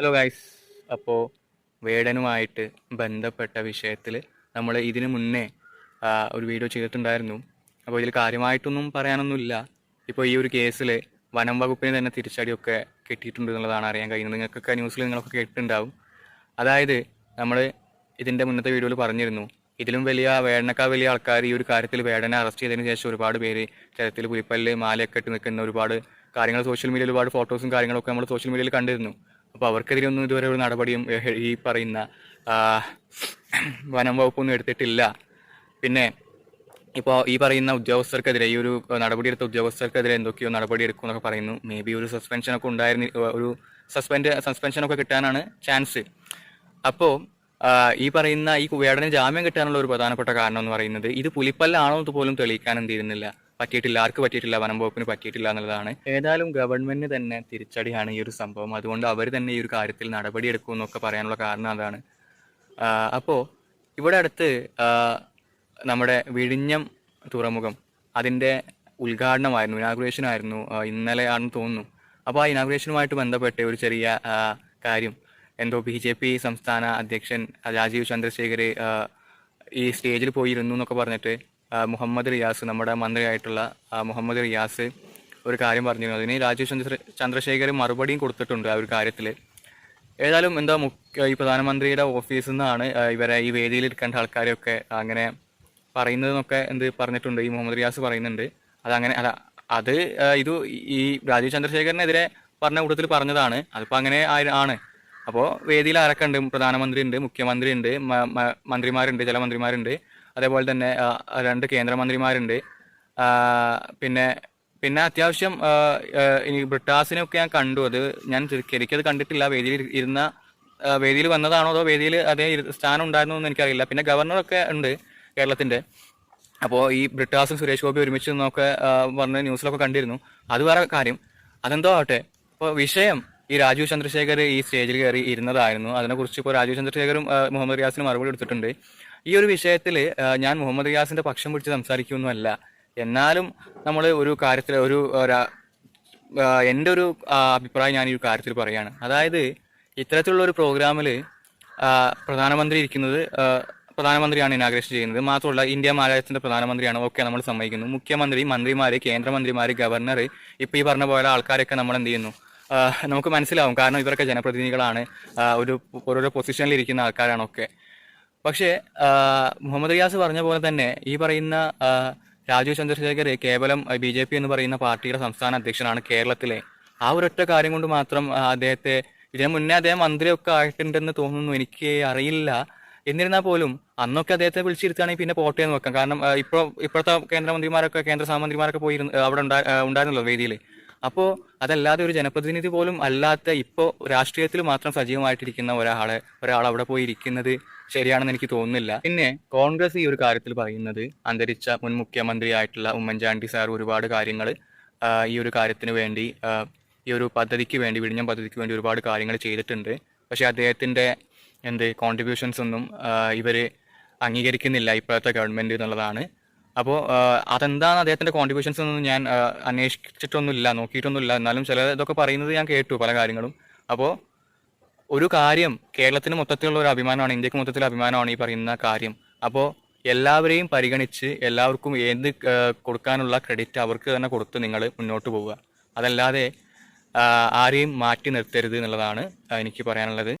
Hello guys അപ്പോൾ വേടനുമായിട്ട് ബന്ധപ്പെട്ട വിഷയത്തിൽ നമ്മൾ ഇതിനു മുന്നേ ഒരു വീഡിയോ ചെയ്തിട്ടുണ്ടായിരുന്നു. അപ്പോൾ ഇതിൽ കാര്യമായിട്ടൊന്നും പറയാനൊന്നുമില്ല. ഇപ്പോൾ ഈ ഒരു കേസിൽ വനം വകുപ്പിനെ തന്നെ തിരിച്ചടിയൊക്കെ കിട്ടിയിട്ടുണ്ട് എന്നുള്ളതാണ് അറിയാൻ കഴിയുന്നത്. നിങ്ങൾക്കൊക്കെ ന്യൂസിൽ നിങ്ങളൊക്കെ കേട്ടിട്ടുണ്ടാവും. അതായത് നമ്മൾ ഇതിന്റെ മുന്നത്തെ വീഡിയോയിൽ പറഞ്ഞിരുന്നു. ഇതിലും വലിയ വേടനക്കാ വലിയ ആൾക്കാർ ഈ ഒരു കാര്യത്തിൽ വേടനെ അറസ്റ്റ് ചെയ്തതിന് ശേഷം ഒരുപാട് പേര് ചരത്തിൽ പുലിപ്പല്ല് മാലയൊക്കെ ഇട്ട് നിൽക്കുന്ന ഒരുപാട് കാര്യങ്ങൾ സോഷ്യൽ മീഡിയയിൽ ഒരുപാട് ഫോട്ടോസും കാര്യങ്ങളൊക്കെ നമ്മൾ സോഷ്യൽ മീഡിയയിൽ കണ്ടിരുന്നു. അപ്പോൾ അവർക്കെതിരെ ഒന്നും ഇതുവരെ ഒരു നടപടിയും ഈ പറയുന്ന വനം വകുപ്പൊന്നും എടുത്തിട്ടില്ല. പിന്നെ ഇപ്പോൾ ഈ പറയുന്ന ഉദ്യോഗസ്ഥർക്കെതിരെ ഈ ഒരു നടപടിയെടുത്ത ഉദ്യോഗസ്ഥർക്കെതിരെ എന്തൊക്കെയോ നടപടി എടുക്കും എന്നൊക്കെ പറയുന്നു. മേ ബി ഒരു സസ്പെൻഷനൊക്കെ ഉണ്ടായിരുന്ന ഒരു സസ്പെൻഡ് സസ്പെൻഷനൊക്കെ കിട്ടാനാണ് ചാൻസ്. അപ്പോൾ ഈ പറയുന്ന ഈ വേടന് ജാമ്യം കിട്ടാനുള്ള ഒരു പ്രധാനപ്പെട്ട കാരണം എന്ന് പറയുന്നത് ഇത് പുലിപ്പല്ലാണോ എന്ന് പോലും തെളിയിക്കാൻ എന്ത് ചെയ്യുന്നില്ല. പറ്റിയിട്ടില്ല ആർക്ക് പറ്റിയിട്ടില്ല വനം വകുപ്പിന് പറ്റിയിട്ടില്ല എന്നുള്ളതാണ്. ഏതായാലും ഗവൺമെന്റിന് തന്നെ തിരിച്ചടിയാണ് ഈ ഒരു സംഭവം. അതുകൊണ്ട് അവർ തന്നെ ഈ ഒരു കാര്യത്തിൽ നടപടി എന്നൊക്കെ പറയാനുള്ള കാരണം അതാണ്. അപ്പോൾ ഇവിടെ അടുത്ത് നമ്മുടെ വിഴിഞ്ഞം തുറമുഖം അതിന്റെ ഉദ്ഘാടനമായിരുന്നു ഇനാഗുറേഷൻ ആയിരുന്നു ഇന്നലെ ആണെന്ന് തോന്നുന്നു. അപ്പോൾ ആ ഇനാഗുറേഷനുമായിട്ട് ബന്ധപ്പെട്ട് ഒരു ചെറിയ കാര്യം. എന്തോ ബി ജെ പി സംസ്ഥാന അധ്യക്ഷൻ രാജീവ് ചന്ദ്രശേഖർ ഈ സ്റ്റേജിൽ പോയിരുന്നു എന്നൊക്കെ പറഞ്ഞിട്ട് മുഹമ്മദ് റിയാസ് നമ്മുടെ മന്ത്രിയായിട്ടുള്ള മുഹമ്മദ് റിയാസ് ഒരു കാര്യം പറഞ്ഞിരുന്നു. അതിന് രാജീവ് ചന്ദ്ര ചന്ദ്രശേഖർ മറുപടിയും കൊടുത്തിട്ടുണ്ട് ആ ഒരു കാര്യത്തിൽ ഏതായാലും എന്താ മുഖ്യ ഈ പ്രധാനമന്ത്രിയുടെ ഓഫീസിൽ നിന്നാണ് ഇവരെ ഈ വേദിയിൽ ഇരിക്കേണ്ട ആൾക്കാരെയൊക്കെ അങ്ങനെ പറയുന്നതെന്നൊക്കെ എന്ത് പറഞ്ഞിട്ടുണ്ട് ഈ മുഹമ്മദ് റിയാസ് പറയുന്നുണ്ട്. അതങ്ങനെ അല്ല അത് ഇത് ഈ രാജീവ് ചന്ദ്രശേഖരനെതിരെ പറഞ്ഞ കൂട്ടത്തിൽ പറഞ്ഞതാണ്. അതിപ്പോൾ അങ്ങനെ ആണ്. അപ്പോൾ വേദിയിൽ ആരൊക്കെ ഉണ്ട്? പ്രധാനമന്ത്രി ഉണ്ട് മുഖ്യമന്ത്രി ഉണ്ട് മന്ത്രിമാരുണ്ട് ചില മന്ത്രിമാരുണ്ട് അതേപോലെ തന്നെ രണ്ട് കേന്ദ്രമന്ത്രിമാരുണ്ട്. പിന്നെ പിന്നെ അത്യാവശ്യം ഇനി ബ്രിട്ടാസിനെ ഒക്കെ ബ്രിട്ടാസിനൊക്കെ ഞാൻ കണ്ടു. അത് ഞാൻ ശരിക്കത് കണ്ടിട്ടില്ല. വേദിയിൽ ഇരുന്ന വേദിയിൽ വന്നതാണോ അതോ വേദിയിൽ അതേ സ്ഥാനം ഉണ്ടായിരുന്നു എന്ന് എനിക്കറിയില്ല. പിന്നെ ഗവർണറൊക്കെ ഉണ്ട് കേരളത്തിന്റെ. അപ്പോൾ ഈ ബ്രിട്ടാസും സുരേഷ് ഗോപി ഒരുമിച്ച് നിന്നൊക്കെ പറഞ്ഞ ന്യൂസിലൊക്കെ കണ്ടിരുന്നു. അത് വേറെ കാര്യം. അതെന്തോ ആവട്ടെ ഇപ്പോൾ വിഷയം ഈ രാജീവ് ചന്ദ്രശേഖർ ഈ സ്റ്റേജിൽ കയറി ഇരുന്നതായിരുന്നു. അതിനെക്കുറിച്ച് ഇപ്പോൾ രാജീവ് ചന്ദ്രശേഖരും മുഹമ്മദ് റിയാസിനും മറുപടി എടുത്തിട്ടുണ്ട് ഈ ഒരു വിഷയത്തിൽ ഞാൻ മുഹമ്മദ് റിയാസിന്റെ പക്ഷം പിടിച്ച് സംസാരിക്കുകയൊന്നുമല്ല എന്നാലും നമ്മൾ ഒരു കാര്യത്തിൽ ഒരു എന്റെ ഒരു അഭിപ്രായം ഞാൻ ഈ ഒരു കാര്യത്തിൽ പറയാണ്. അതായത് ഇത്തരത്തിലുള്ള ഒരു പ്രോഗ്രാമിൽ പ്രധാനമന്ത്രി ഇരിക്കുന്നത് പ്രധാനമന്ത്രിയാണ് ഇനാഗ്രേഷൻ ചെയ്യുന്നത്. മാത്രമല്ല ഇന്ത്യ മാലയത്തിന്റെ പ്രധാനമന്ത്രിയാണ് ഓക്കെ നമ്മൾ സമ്മതിക്കുന്നു. മുഖ്യമന്ത്രി മന്ത്രിമാർ കേന്ദ്രമന്ത്രിമാർ ഗവർണർ ഇപ്പോൾ ഈ പറഞ്ഞ പോലെ ആൾക്കാരൊക്കെ നമ്മൾ എന്ത് ചെയ്യുന്നു? നമുക്ക് മനസ്സിലാവും. കാരണം ഇവരൊക്കെ ജനപ്രതിനിധികളാണ്. ഒരു ഓരോരോ പൊസിഷനിൽ ഇരിക്കുന്ന ആൾക്കാരാണൊക്കെ പക്ഷേ മുഹമ്മദ് റിയാസ് പറഞ്ഞ പോലെ തന്നെ ഈ പറയുന്ന രാജീവ് ചന്ദ്രശേഖർ കേവലം ബി ജെ പി എന്ന് പറയുന്ന പാർട്ടിയുടെ സംസ്ഥാന അധ്യക്ഷനാണ് കേരളത്തിലെ. ആ ഒരൊറ്റ കാര്യം കൊണ്ട് മാത്രം അദ്ദേഹത്തെ ഇതിനു മുന്നേ അദ്ദേഹം മന്ത്രിയൊക്കെ ആയിട്ടുണ്ടെന്ന് തോന്നുന്നു. എനിക്ക് അറിയില്ല. എന്നിരുന്നാൽ പോലും അന്നൊക്കെ അദ്ദേഹത്തെ വിളിച്ചിരുത്തുകയാണെങ്കിൽ പിന്നെ പോട്ടെ എന്ന് വെക്കാം. കാരണം ഇപ്പോൾ ഇപ്പോ ഇപ്പോഴത്തെ കേന്ദ്രമന്ത്രിമാരൊക്കെ കേന്ദ്ര സഹമന്ത്രിമാരൊക്കെ ആ, അവിടെ ഉണ്ടാ- ഉണ്ടായിരുന്നല്ലോ വേദിയിൽ. അപ്പോൾ അതല്ലാതെ ഒരു ജനപ്രതിനിധി പോലും അല്ലാത്ത ഇപ്പോൾ രാഷ്ട്രീയത്തിൽ മാത്രം സജീവമായിട്ടിരിക്കുന്ന ഒരാളെ ഒരാൾ അവിടെ പോയി ഇരിക്കുന്നത് ശരിയാണെന്ന് എനിക്ക് തോന്നുന്നില്ല. പിന്നെ കോൺഗ്രസ് ഈ ഒരു കാര്യത്തിൽ പറയുന്നത് അന്തരിച്ച മുൻ മുഖ്യമന്ത്രിയായിട്ടുള്ള ഉമ്മൻചാണ്ടി സാർ ഒരുപാട് കാര്യങ്ങൾ ഈ ഒരു കാര്യത്തിന് വേണ്ടി ഈ ഒരു പദ്ധതിക്ക് വേണ്ടി വിഴിഞ്ഞം പദ്ധതിക്ക് വേണ്ടി ഒരുപാട് കാര്യങ്ങൾ ചെയ്തിട്ടുണ്ട്. പക്ഷേ അദ്ദേഹത്തിന്റെ എന്ത് കോൺട്രിബ്യൂഷൻസ് ഒന്നും ഇവർ അംഗീകരിക്കുന്നില്ല ഇപ്പോഴത്തെ ഗവൺമെന്റ് എന്നുള്ളതാണ്. അപ്പോൾ അതെന്താണ് അദ്ദേഹത്തിന്റെ കോൺട്രിബ്യൂഷൻസ് എന്നൊന്നും ഞാൻ അന്വേഷിച്ചിട്ടൊന്നുമില്ല നോക്കിയിട്ടൊന്നുമില്ല. എന്നാലും ചില ഇതൊക്കെ പറയുന്നത് ഞാൻ കേട്ടു പല കാര്യങ്ങളും. അപ്പോൾ ഒരു കാര്യം കേരളത്തിന് മൊത്തത്തിലുള്ള ഒരു അഭിമാനമാണ് ഇന്ത്യയ്ക്ക് മൊത്തത്തിൽ അഭിമാനമാണ് ഈ പറയുന്ന കാര്യം. അപ്പോൾ എല്ലാവരെയും പരിഗണിച്ച് എല്ലാവർക്കും എന്ത് കൊടുക്കാനുള്ള ക്രെഡിറ്റ് അവർക്ക് തന്നെ കൊടുത്ത് നിങ്ങൾ മുന്നോട്ട് പോവുക. അതല്ലാതെ ആരെയും മാറ്റി നിർത്തരുത് എന്നുള്ളതാണ് എനിക്ക് പറയാനുള്ളത്.